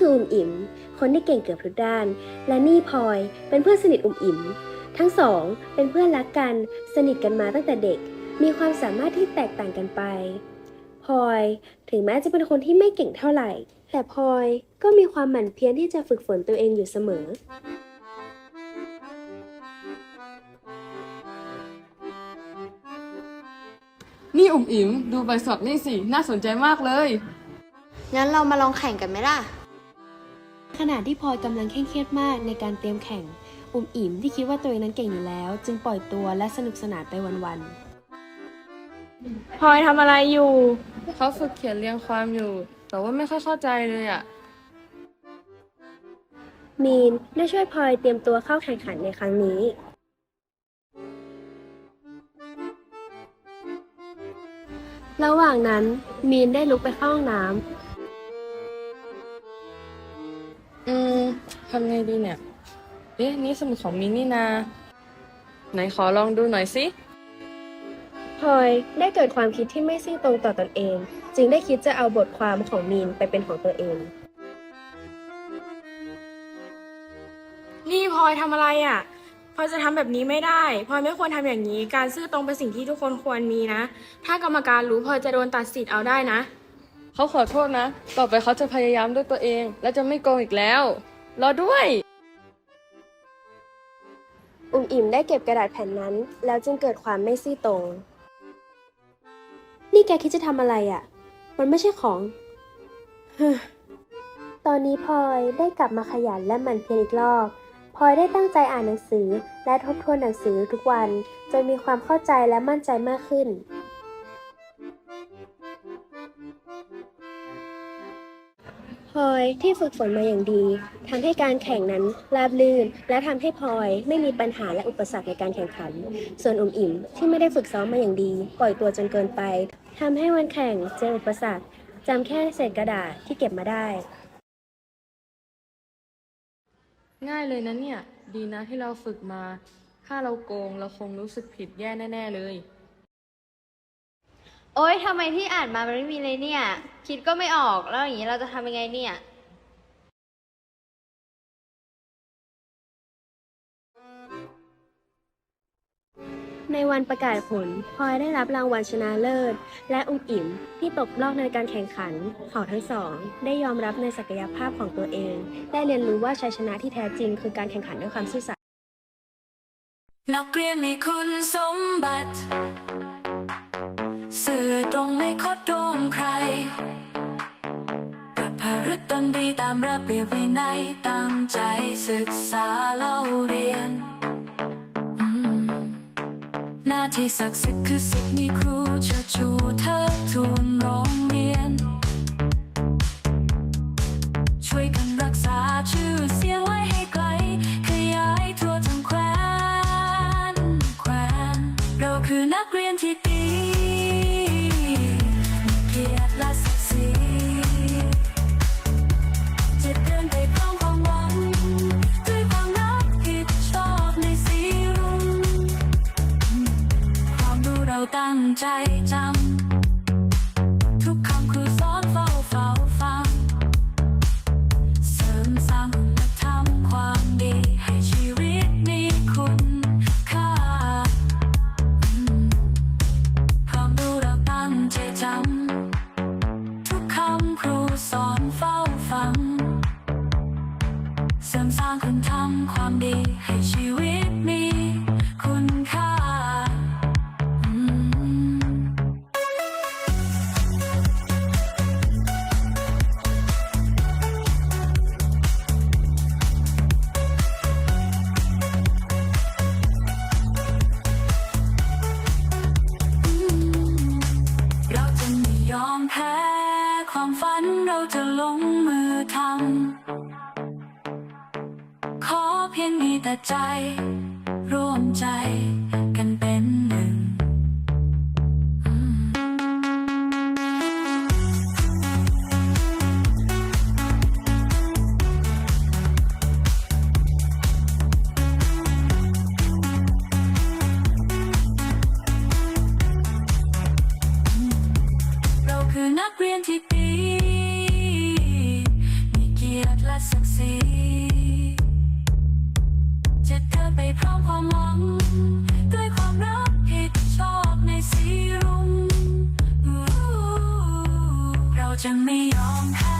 คืออุ่มอิ๋มคนที่เก่งเกือบทุกด้าน และนี่พลอยเป็นเพื่อนสนิทอุ่มอิ๋มทั้งสองเป็นเพื่อนรักกันสนิทกันมาตั้งแต่เด็ก มีความสามารถที่แตกต่างกันไปพลอยถึงแม้จะเป็นคนที่ไม่เก่งเท่าไหร่ แต่พลอยก็มีความหมั่นเพียรที่จะฝึกฝนตัวเองอยู่เสมอนี่อุ๋มอิ๋มดูใบสอบนี่สิ น่าสนใจมากเลย งั้นเรามาลองแข่งกันไหมล่ะ ขณะที่พลอยกำลังเคร่งเครียดมากในการเตรียมแข่ง อุ่มอิ๋มที่คิดว่าตัวเองนั้นเก่งอยู่แล้ว จึงปล่อยตัวและสนุกสนานไปวันพลอยทำอะไรอยู่ เขาฝึกเขียนเรียงความอยู่ แต่ว่าไม่ค่อยเข้าใจเลยอะๆมีนได้ช่วยพลอยเตรียมตัวเข้าแข่งขันในครั้งนี้ ระหว่างนั้นมีนได้ลุกไปเข้าห้องน้อื ทำไงดีเนี่ย เอ๊ะ นี่สมุดของมินนี่นา ไหนขอลองดูหน่อยสิำพลอยได้เกิดความคิดที่ไม่ซื่อตรงต่อตนเอง จึงได้คิดจะเอาบทความของมีนไปเป็นของตัวเอง นี่พลอยทำอะไรอะพลอยจะทำแบบนี้ไม่ได้พลอยไม่ควรทำอย่างนี้ การซื่อตรงเป็นสิ่งที่ทุกคนควรมีนะ ถ้ากรรมการรู้พลอยจะโดนตัดสิทธิ์เอาได้นะ เขาขอโทษนะ ต่อไปเขาจะพยายามด้วยตัวเอง และจะไม่โกงอีกแล้ว รอด้วย อุ่มอิ่มได้เก็บกระดาษแผ่นนั้น แล้วจึงเกิดความไม่ซื่อตรง นี่แกคิดจะทำอะไรอะ่ะ มันไม่ใช่ของ ตอนนี้พลอยได้กลับมาขยันและหมั่นเพียรอีกรอบพลอยได้ตั้งใจอ่านหนังสือและทบทวนหนังสือทุกวัน จนมีความเข้าใจและมั่นใจมากขึ้น พลอยที่ฝึกฝนมาอย่างดีทำให้การแข่งนั้นราบรื่น และทำให้พลอยไม่มีปัญหาและอุปสรรคในการแข่งขัน ส่วนอุ่มอิ่มที่ไม่ได้ฝึกซ้อมมาอย่างดี ปล่อยตัวจนเกินไปทำให้วันแข่งเจออุปสรรคจำแค่เศษกระดาษที่เก็บมาได้ ง่ายเลยนะเนี่ย ดีนะที่เราฝึกมา ถ้าเราโกงเราคงรู้สึกผิดแย่แน่ ๆ เลย โอ๊ยทำไมที่อ่านมามันไม่มีเลยเนี่ย คิดก็ไม่ออกแล้วอย่างนี้เราจะทำยังไงเนี่ย ในวันประกาศผลพลอยได้รับรางวัลชนะเลิศ และอุ่มอิ่มที่ตกรอบในการแข่งขัน เขาทั้งสอง ได้ยอมรับในศักยภาพของตัวเอง ได้เรียนรู้ว่าชัยชนะที่แท้จริง คือการแข่งขันด้วยความซื่อสัตย์นักเรียนมีคุณสมบัติสื่อต รงไม่คดโดนใครประพฤติตนดีตามระเบียบวินัยตั้งใจศึกษาเล่าเรียน หน้าที่ศักดิ์สิทธิ์คือสิทธิ์มีครูเชิดชูเทิดทูนโรงเรียน ช่วยกันรักษาชื่อเสียงไว้ให้ไกลขยายทั่วทั้งแคว้นแคว้นเราคือนักเรียนที่ดี ตั้งใจจำ เสริมสร้างคุณธรรมความดีให้ชีวิตมีคุณค่า เราจะไม่ยอมแพ้ ความฝันเราจะลงมือทำ มีแต่ใจ ร่วมใจกันเป็นหนึ่งเราคือนักเรียนที่ดี มีเกียรติและศักดิ์ศรี จะไม่ยอมแพ้